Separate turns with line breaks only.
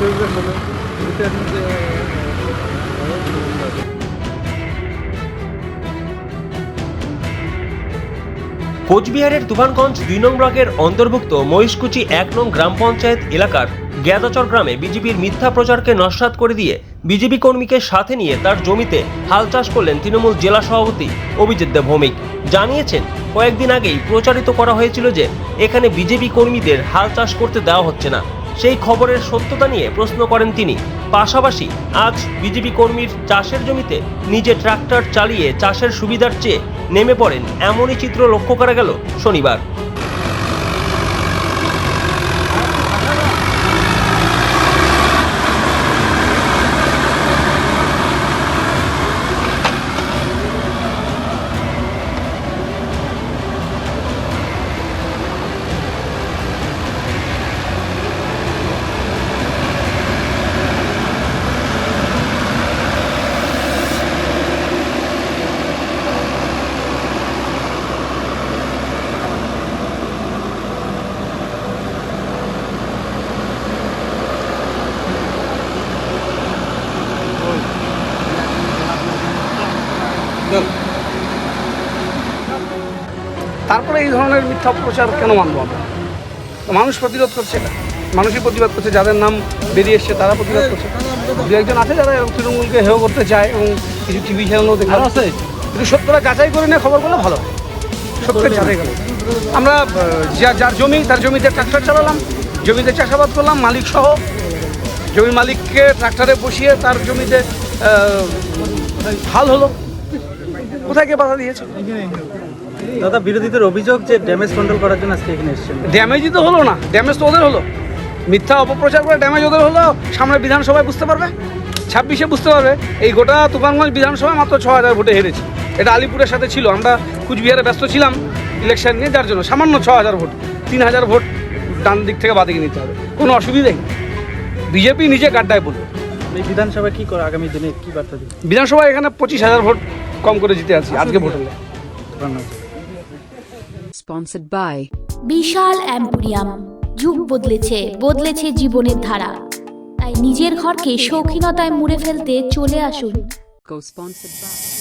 কোচবিহারের তুফানগঞ্জ দুই নং ব্লকের অন্তর্ভুক্ত মহিষকুচি এক নং গ্রাম পঞ্চায়েত এলাকার গ্যাদাচর গ্রামে বিজেপির মিথ্যা প্রচারকে নস্বাত করে দিয়ে বিজেপি কর্মীকে সাথে নিয়ে তার জমিতে হাল চাষ করলেন তৃণমূল জেলা সভাপতি অভিজিৎ দেব ভৌমিক। জানিয়েছেন, কয়েকদিন আগেই প্রচারিত করা হয়েছিল যে এখানে বিজেপি কর্মীদের হাল চাষ করতে দেওয়া হচ্ছে না। সেই খবরের সত্যতা নিয়ে প্রশ্ন করেন তিনি। পাশাপাশি আজ বিজেপি কর্মীর চাষের জমিতে নিজে ট্রাক্টর চালিয়ে চাষের সুবিধার চেয়ে নেমে পড়েন এমনই চিত্র লক্ষ্য করা গেল শনিবার।
তারপরে এই ধরনের মিথ্যা প্রচার কেন মানব আমরা? মানুষ প্রতিরোধ করছে মানুষই প্রতিবাদ করছে যাদের নাম বেরিয়ে এসছে তারা প্রতিবাদ করছে। দু একজন আছে যারা এরকম তৃণমূলকে হেয় করতে চায় এবং কিছু টিভি চ্যানেলও দেখা। আছে? কিন্তু সত্যটা যাচাই করে নিয়ে খবর করলে ভালো সত্যের যাচাই করে। আমরা যা- যার জমি তার জমিতে ট্রাক্টর চালালাম জমিতে চাষাবাদ করলাম মালিক সহ। জমির মালিককে ট্রাক্টরে বসিয়ে তার জমিতে হাল হলো। কোথায় কে বাধা দিয়েছে?
দাদা বিরোধীদের অভিযোগ যে ড্যামেজ কন্ট্রোল করার জন্য আজকে এখানে এসেছেন।
ড্যামেজই তো হলো না ড্যামেজ তো ওদের হলো। মিথ্যা অপপ্রচার করে ড্যামেজ ওদের হলো সামনে বিধানসভায় বুঝতে পারবে? ছাব্বিশে বুঝতে পারবে। এই গোটা তুফানগঞ্জ বিধানসভায় মাত্র ছ হাজার ভোটে হেরেছি। এটা আলিপুরের সাথে ছিল আমরা কুচবিহারে ব্যস্ত ছিলাম ইলেকশন নিয়ে যার জন্য সামান্য ছ হাজার ভোট তিন হাজার ভোট ডান দিক থেকে বাদিকে নিতে হবে। কোনো অসুবিধাই নেই। বিজেপি নিজে গাড্ডায় বলবে।
এই বিধানসভা কি করে আগামী দিনে কি বার্তা দিবে?
বিধানসভায় এখানে পঁচিশ হাজার ভোট কম করে জিতে আছি আজকে ভোট হলে।
ধন্যবাদ।
Sponsored by
Bishal emporium. যুগ বদলেছে বদলেছে জীবনের ধারা। তাই নিজের ঘরকে শৌখিনতায় মুড়ে ফেলতে চলে আসুন।
Co-sponsored by